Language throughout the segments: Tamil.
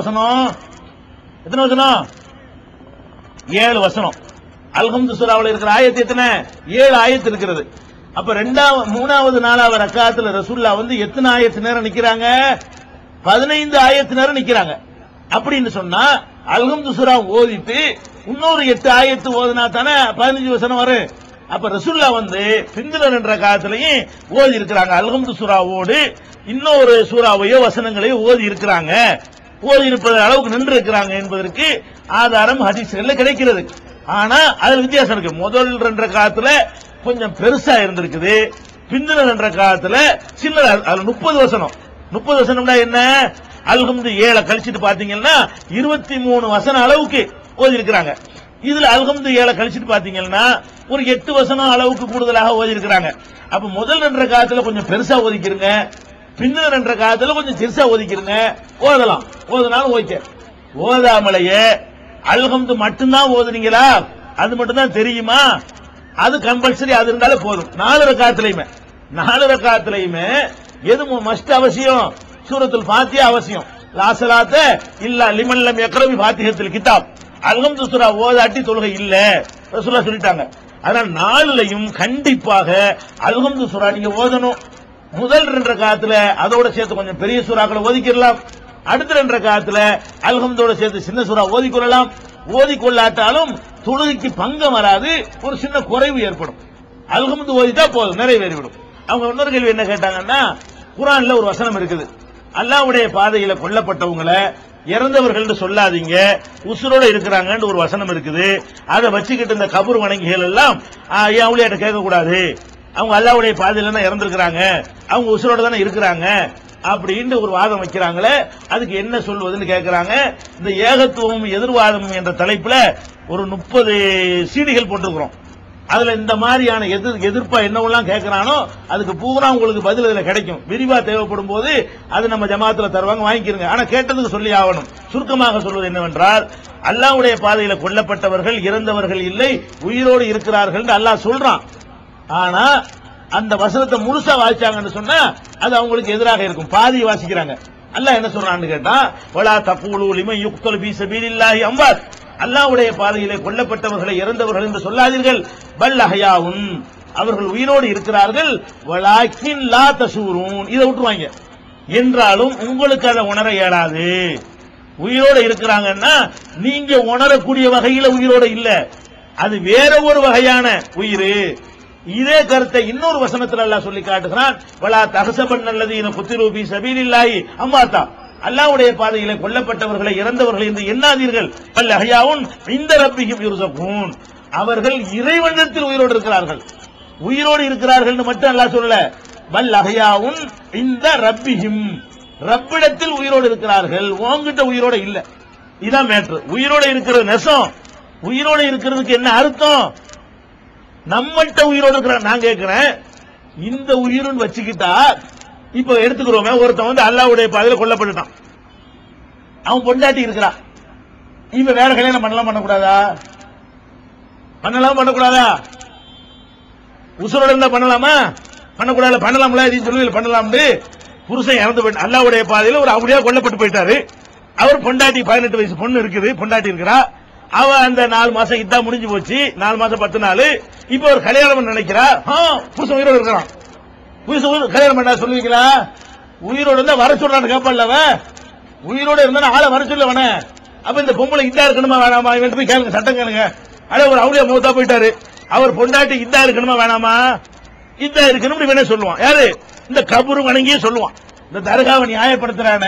வசனம். எத்தனை வசனம்? ஏழு வசனம். அல்ஹம்து சுராவில் இருக்கிற ஆயத்து எத்தனை? ஏழு ஆயத்து இருக்கிறது. அப்ப ரெண்டாவது மூணாவது நாலாவது ரக்காத்துல ரசூல்லா வந்து எத்தனை ஆயத்து நேரம் நிக்கிறாங்க? பதினைந்து ஆயத்து நேரம் நிக்கிறாங்க. அப்படின்னு சொன்னா அல்ஹம்து சுரா ஓதிட்டு இன்னொரு எட்டு ஆயத்து ஓதுனா தானே பதினஞ்சு வசனம் வரும். அப்ப ரசுல்லா வந்து பிந்துலர் என்ற காலத்திலையும் ஓதி இருக்கிறாங்க அல்ஹம்து சுராவோடு இன்னொரு சூறாவையோ வசனங்களையோ ஓதி இருக்கிறாங்க ஓதி இருப்பது அளவுக்கு நின்று இருக்கிறாங்க என்பதற்கு ஆதாரம் ஹதீஸ்கள்ல கிடைக்கிறது. ஆனா அதுல வித்தியாசம் இருக்கு. முதல் என்ற காலத்துல கொஞ்சம் பெருசா இருந்திருக்குது. பிந்தின என்ற காலத்துல சின்ன அதுல முப்பது வசனம். முப்பது வசனம்னா என்ன? அல்ஹம்து ஏழை கழிச்சிட்டு பாத்தீங்கன்னா இருபத்தி மூணு வசனம் அளவுக்கு ஓதி இருக்கிறாங்க இதுல அல்ஹம்து ஏழை கழிச்சிட்டு பாத்தீங்கன்னா ஒரு எட்டு வசனம் அளவுக்கு கூடுதலாக ஓதி இருக்கிறாங்க அப்ப முதல் ரெண்டரை காலத்துல கொஞ்சம் பெருசா ஒதுக்கிருங்க பின்னர் என்ற காலத்தில் கொஞ்சம் சிறுசா ஒதுக்கிருங்க. ஓதலாம். ஓதுனாலும் ஓகே. ஓதாமலேயே அல்ஹம்து மட்டும்தான் ஓதுனீங்களா? அது மட்டும்தான் தெரியுமா? அது கம்பல்சரி அது இருந்தாலே போதும். நாலு ரக்காத்துலயுமே. நாலு ரக்காத்துலயுமே எது மஸ்ட் அவசியம். சூரத்துல் பாத்தியா அவசியம். லாசலாத்த இல்ல லிமன்லம் எக்ரவி ஃபாத்திஹத்தில் கிதாப். அல்ஹம்து சுரா ஓதாட்டி தொழுகை இல்ல. ரசூலா சொல்லிட்டாங்க. அதனால நாலுலையும் கண்டிப்பாக அல்ஹம்து சுரா நீங்க ஓதணும். முதல் ரெண்டு காலத்துல அதோட சேர்த்து கொஞ்சம் பெரிய சூறாக்களை ஒதுக்கிடலாம் அடுத்த ரெண்டு காலத்துல அல்ஹம்தோட சேர்த்து சின்ன சூறா ஓதிக்கொள்ளலாம். ஓதிக்கொள்ளாட்டாலும் தொழுகைக்கு பங்கம் வராது. ஒரு சின்ன குறைவு ஏற்படும். அல்ஹம்து ஓதிட்டா போதும் நிறைவேறிவிடும். அவங்க இன்னொரு கேள்வி என்ன கேட்டாங்கன்னா குரான்ல ஒரு வசனம் இருக்குது. அல்லாவுடைய பாதையில கொல்லப்பட்டவங்கள இறந்தவர்கள் சொல்லாதீங்க உசுரோட இருக்கிறாங்கன்னு ஒரு வசனம் இருக்குது. அதை வச்சுக்கிட்டு இந்த கபூர் வணங்கிகள் எல்லாம் ஏன் அவளியாட்ட கேட்க கூடாது அவங்க அல்லாவுடைய பாதையில தான் இறந்திருக்கிறாங்க. அவங்க உசுரோட தானே இருக்கிறாங்க. அப்படின்னு ஒரு வாதம் வைக்கிறாங்களே அதுக்கு என்ன சொல்வதுன்னு கேட்கிறாங்க இந்த ஏகத்துவமும் எதிர்வாதமும் என்ற தலைப்புல ஒரு முப்பது சீடிகள் போட்டிருக்கிறோம். அதுல இந்த மாதிரியான எதிர் எதிர்ப்பா என்னவெல்லாம் கேட்கறானோ அதுக்கு பூரா உங்களுக்கு பதில் இதுல கிடைக்கும். விரிவா தேவைப்படும் போது அது நம்ம ஜமாத்துல தருவாங்க வாங்கிக்கிறங்க ஆனா கேட்டதுக்கு சொல்லி ஆகணும். சுருக்கமாக சொல்வது என்னவென்றால் அல்லாஹ்வுடைய பாதையில கொல்லப்பட்டவர்கள் இறந்தவர்கள் இல்லை உயிரோடு இருக்கிறார்கள் அல்லாஹ் சொல்றான். ஆனா அந்த வசனத்தை முழுசா வாசிச்சாங்கன்னு சொன்னா அது அவங்களுக்கு எதிராக இருக்கும். பாதி வாசிக்கிறாங்க. அல்லாஹ் என்ன சொல்றான்னு கேட்டா வலா தக்கூலு லிமன் யுக்தல் பீ சபீலில்லாஹி அம்வாத் அல்லாஹ்வுடைய பாதையிலே கொல்லப்பட்டவர்களை இறந்தவர்கள் என்று சொல்லாதீர்கள். பல் அஹயாவுன். அவர்கள் உயிரோடு இருக்கிறார்கள். வலாக்கின் லா தசூரூன். இதை விட்டுருவாங்க. என்றாலும் உங்களுக்கு அதை உணர இயலாது. உயிரோடு இருக்கிறாங்கன்னா நீங்க உணரக்கூடிய வகையில உயிரோட இல்ல. அது வேற ஒரு வகையான உயிர். இதே கருத்தை இன்னொரு வசனத்தில் அல்லாஹ் சொல்லி காட்டுகிறான். வலா தகசபன் நல்லதீன குத்திரூபி சபீலில்லாஹி அம்மாத்தா அல்லாஹ்வுடைய பாதையில கொல்லப்பட்டவர்களை இறந்தவர்கள் என்று எண்ணாதீர்கள். பல் அகையாவும் இந்த ரப்பிஹிம் யுர்சகூன் அவர்கள் இறைவனத்தில் உயிரோடு இருக்கிறார்கள். உயிரோடு இருக்கிறார்கள் மட்டும் அல்லாஹ் சொல்லல. பல் அகையாவும் இந்த ரப்பிஹிம் ரப்பிடத்தில் உயிரோடு இருக்கிறார்கள். ஓங்கிட்ட உயிரோட இல்ல. இதான் மேட்ரு உயிரோட இருக்கிறது நெசம். உயிரோட இருக்கிறதுக்கு என்ன அர்த்தம்? நம்மகிட்ட உயிரோடு இருக்கிற நான் கேட்கிறேன். இந்த உயிருன்னு வச்சுக்கிட்டா இப்ப எடுத்துக்கிறோமே ஒருத்தன் வந்து அல்லாவுடைய பாதையில கொல்லப்பட்டுட்டான். அவன் பொண்டாட்டி இருக்கிறா. இவன் வேற கல்யாணம் பண்ணலாம் பண்ணக்கூடாதா? பண்ணலாம் பண்ணக்கூடாதா? உசுரோட இருந்தா பண்ணலாமா? பண்ணக்கூடாது. பண்ணலாம்ல இது சொல்லி பண்ணலாம்னு. புருஷன் இறந்து போயிட்டு அல்லாவுடைய பாதையில ஒரு அப்படியே கொல்லப்பட்டு போயிட்டாரு. அவர் பொண்டாட்டி பதினெட்டு வயசு பொண்ணு இருக்குது பொண்டாட்டி இருக்கிறா. அவ அந்த நாலு மாசம் இதான் முடிஞ்சு போச்சு. நாலு மாசம் பத்து நாள். இப்ப ஒரு கல்யாணம் நினைக்கிறா? புருஷன் உயிரோடு இருக்கிறான். புருஷன் கல்யாணம் பண்ணா சொல்லுவீங்களா? உயிரோடு இருந்தா வர சொல்றான்னு கேட்பான்ல அவன். உயிரோட இருந்தா ஆளை வர சொல்ல அவன அப்ப இந்த பொம்பளை இதா இருக்கணுமா வேணாமா? இவன் போய் கேளுங்க சட்டம் கேளுங்க. அட ஒரு அவளியா மூத்தா போயிட்டாரு. அவர் பொண்டாட்டி இதா இருக்கணுமா வேணாமா? இதா இருக்கணும் இவனே சொல்லுவான். யாரு? இந்த கபூர் வணங்கியே சொல்லுவான். இந்த தர்காவை நியாயப்படுத்துறான.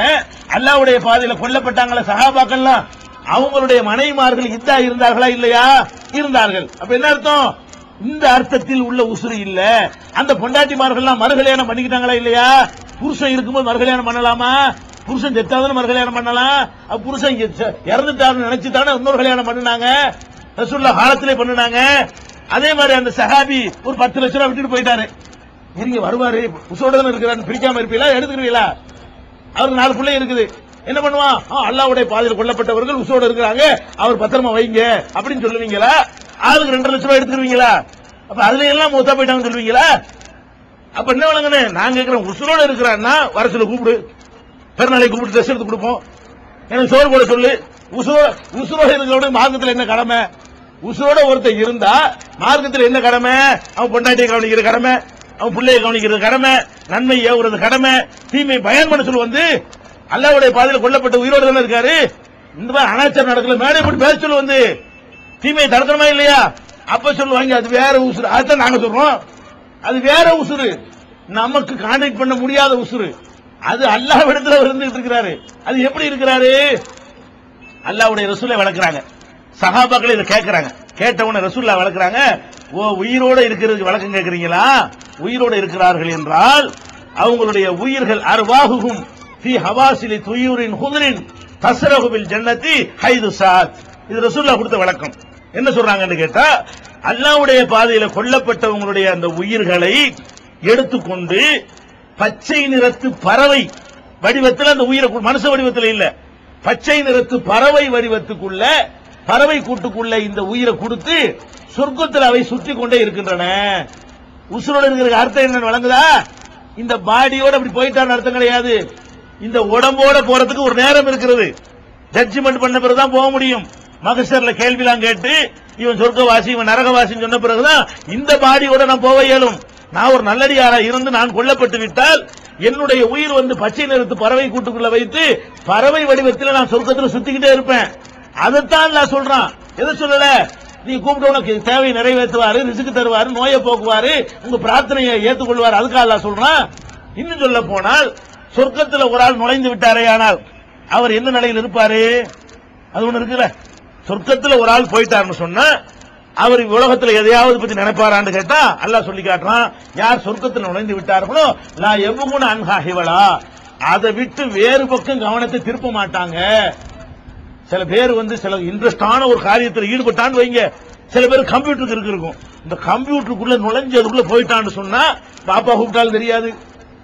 அல்லாவுடைய பாதையில கொல்லப்பட்டாங்களே சகாபாக்கள்லாம் அவங்களுடைய மனைவிமார்கள் இதா இருந்தார்களா இல்லையா? இருந்தார்கள். அப்ப என்ன அர்த்தம்? இந்த அர்த்தத்தில் உள்ள உசுறு இல்ல. அந்த பொண்டாட்டிமார்கள்லாம் மறுகல்யாணம் பண்ணிக்கிட்டாங்களா இல்லையா? புருஷன் இருக்கும்போது மறுகல்யாணம் பண்ணலாமா? புருஷன் செத்தாதானே மறுகல்யாணம் பண்ணலாம்? புருஷன் இங்க நினைச்சு தானே இன்னொரு கல்யாணம் பண்ணினாங்க? ரசூல்லா காலத்திலே பண்ணினாங்க. அதே மாதிரி அந்த சஹாபி ஒரு பத்து லட்சம் ரூபாய் விட்டுட்டு போயிட்டாரு. நீங்க வருவாரு உசோட தானே இருக்கிறாரு பிரிக்காம இருப்பீங்களா? எடுத்துக்கிறீங்களா? அவருக்கு நாலு பிள்ளை இருக்குது. என்ன பண்ணுவான்? அல்லாவுடைய பாதையில் கொல்லப்பட்டவர்கள் உசோட இருக்கிறாங்க. அவர் பத்திரமா வைங்க அப்படின்னு சொல்லுவீங்களா? ஆளுக்கு ரெண்டு லட்சம் ரூபாய் எடுத்துருவீங்களா அப்ப அதுல எல்லாம் மூத்தா போயிட்டாங்கன்னு சொல்லுவீங்களா? அப்ப என்ன வழங்கண்ணே நான் கேட்கிறேன் உசுரோட இருக்கிறான்னா வர சொல்லி கூப்பிடு. பெருநாளை கூப்பிட்டு ட்ரெஸ் எடுத்து கொடுப்போம். எனக்கு சோறு போட சொல்லு. உசுரோ உசுரோட இருக்கிறோட மார்க்கத்தில் என்ன கடமை? உசுரோட ஒருத்தர் இருந்தா மார்க்கத்தில் என்ன கடமை? அவன் பொண்டாட்டியை கவனிக்கிற கடமை. அவன் பிள்ளையை கவனிக்கிறது கடமை. நன்மை ஏவுறது கடமை. தீமை பயன் பண்ண சொல்லு வந்து அல்லாவுடைய பாதையில் கொல்லப்பட்ட உயிரோடு தானே இருக்காரு? இந்த மாதிரி அனாச்சாரம் நடக்கல. மேடை போட்டு பேச சொல்லு வந்து. தீமையை தடுக்கணுமா இல்லையா? அப்ப சொல்லுவாங்க அது வேற உசுறு. அதுதான் நாங்க சொல்றோம். அது வேற உசுறு. நமக்கு கான்டாக்ட் பண்ண முடியாத உசுறு. அது அல்லாஹ் இடத்துல இருந்துட்டு இருக்கிறாரு. அது எப்படி இருக்கிறாரு? அல்லாவுடைய ரசூலை வளர்க்குறாங்க. சகாபாக்கள் இதை கேட்கறாங்க. கேட்டவன ரசூல்லா வளர்க்குறாங்க ஓ உயிரோட இருக்கிறதுக்கு வழக்கம் கேட்கறீங்களா? உயிரோட இருக்கிறார்கள் என்றால் அவங்களுடைய உயிர்கள் அர்வாகுகும் ஃபி ஹவாசிலி துயூரின் ஹுதரின் தசரகுபில் ஜன்னத்தி ஹைது சாத். இது ரசூல்லா கொடுத்த வழக்கம். என்ன சொல்றாங்கன்னு கேட்டா அல்லாவுடைய பாதையில கொல்லப்பட்டவங்களுடைய அந்த உயிர்களை எடுத்துக்கொண்டு பச்சை நிறத்து பறவை வடிவத்தில் அந்த உயிரை மனுஷ வடிவத்தில் இல்ல. பச்சை நிறத்து பறவை வடிவத்துக்குள்ள பறவை கூட்டுக்குள்ள இந்த உயிரை கொடுத்து சொர்க்கத்தில் அவை சுற்றி கொண்டே இருக்கின்றன. உசுரோட இருக்கிற அர்த்தம் என்னன்னு வழங்குதா? இந்த பாடியோட அப்படி போயிட்டான்னு அர்த்தம் கிடையாது. இந்த உடம்போட போறதுக்கு ஒரு நேரம் இருக்கிறது. ஜட்ஜ்மெண்ட் பண்ண பிறகுதான் போக முடியும். மகசர்ல கேள்விலாம் கேட்டு இவன் சொர்க்கவாசி இவன் நரகவாசின்னு சொன்ன பிறகுதான் இந்த பாடியோட நான் போக இயலும். நான் ஒரு நல்லடியாரா இருந்து நான் கொல்லப்பட்டு விட்டால் என்னுடைய உயிர் வந்து பச்சை நிறுத்து பறவை கூட்டுக்குள்ள வைத்து பறவை வடிவத்தில் நான் சொர்க்கத்தில் சுத்திக்கிட்டே இருப்பேன். அதைத்தான் நான் சொல்றான். எதை சொல்லல? நீ கூப்பிட்டு உனக்கு தேவையை நிறைவேற்றுவாரு ரிசுக்கு தருவாரு நோயை போக்குவாரு உங்க பிரார்த்தனையை ஏற்றுக்கொள்வார். அதுக்காக அல்லாஹ் சொல்றான். இன்னும் சொல்ல போனால் சொர்க்கத்தில் ஒரு ஆள் நுழைந்து விட்டாரே ஆனால் அவர் எந்த நிலையில் இருப்பாரு? அது ஒண்ணு இருக்குல்ல? சொர்க்கத்துல ஒரு ஆள் போயிட்டாருன்னு சொன்னா அவர் உலகத்துல எதையாவது பத்தி நினைப்பாரான்னு கேட்டா அல்லாஹ் சொல்லி காட்டுறான் யார் சொர்க்கத்தில் நுழைந்து விட்டார்களோ நான் எவ்வளவு அன்ஹாஹிவலா அதை விட்டு வேறு பக்கம் கவனத்தை திருப்ப மாட்டாங்க. சில பேர் வந்து சில இன்ட்ரெஸ்டான ஒரு காரியத்தில் ஈடுபட்டான்னு வைங்க. சில பேர் கம்ப்யூட்டருக்கு இருக்கு இருக்கும் இந்த கம்ப்யூட்டருக்குள்ள நுழைஞ்சு அதுக்குள்ள போயிட்டான்னு சொன்னா பாப்பா கூப்பிட்டாலும் தெரியாது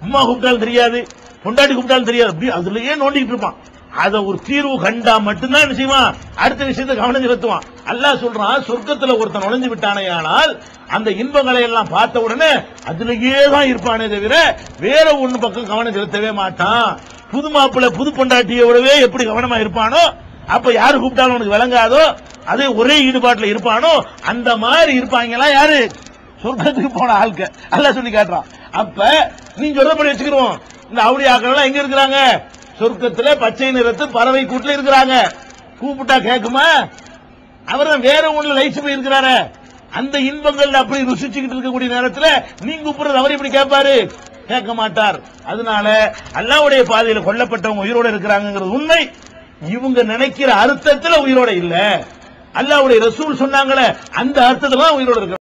அம்மா கூப்பிட்டாலும் தெரியாது பொண்டாட்டி கூப்பிட்டாலும் தெரியாது. அப்படி அதுலயே நோண்டிக்கிட்டு இருப்பான். அத ஒரு தீர்வு கண்டா மட்டும்தான் என்ன செய்வான்? அடுத்த விஷயத்தை கவனம் செலுத்துவான் அல்லாஹ் சொல்றான் சொர்க்கத்துல ஒருத்தன் நுழைஞ்சு விட்டானேயானால் அந்த இன்பங்களை எல்லாம் பார்த்த உடனே அதுலயே தான் இருப்பானே தவிர வேற ஒண்ணு பக்கம் கவனம் செலுத்தவே மாட்டான். புது மாப்பிள்ளை புது பொண்டாட்டியோடவே எப்படி கவனமா இருப்பானோ அப்ப யாரு கூப்பிட்டாலும் உனக்கு விளங்காதோ அதே ஒரே ஈடுபாட்டுல இருப்பானோ அந்த மாதிரி இருப்பாங்களா யாரு? சொர்க்கத்துக்கு போன ஆள்க. அல்ல சொல்லி காட்டுறான். அப்ப நீ சொல்றபடி வச்சுக்கிறோம் இந்த அவுடி எல்லாம் எங்க இருக்கிறாங்க? சொர்க்கத்துல பச்சை நிறத்து பறவை கூட்டுல இருக்கிறாங்க. கூப்பிட்டா கேக்குமா? அவர் வேற ஒண்ணு லைசு போயிருக்கிறாரு அந்த இன்பங்கள் அப்படி ருசிச்சுக்கிட்டு இருக்கக்கூடிய நேரத்துல நீங்க கூப்பிடுறது அவர் இப்படி கேட்பாரு கேட்க மாட்டார். அதனால அல்லாவுடைய பாதையில கொல்லப்பட்டவங்க உயிரோட இருக்கிறாங்கிறது உண்மை. இவங்க நினைக்கிற அர்த்தத்துல உயிரோட இல்ல. அல்லாவுடைய ரசூல் சொன்னாங்களே அந்த அர்த்தத்துல தான் உயிரோட இருக்கிறாங்க.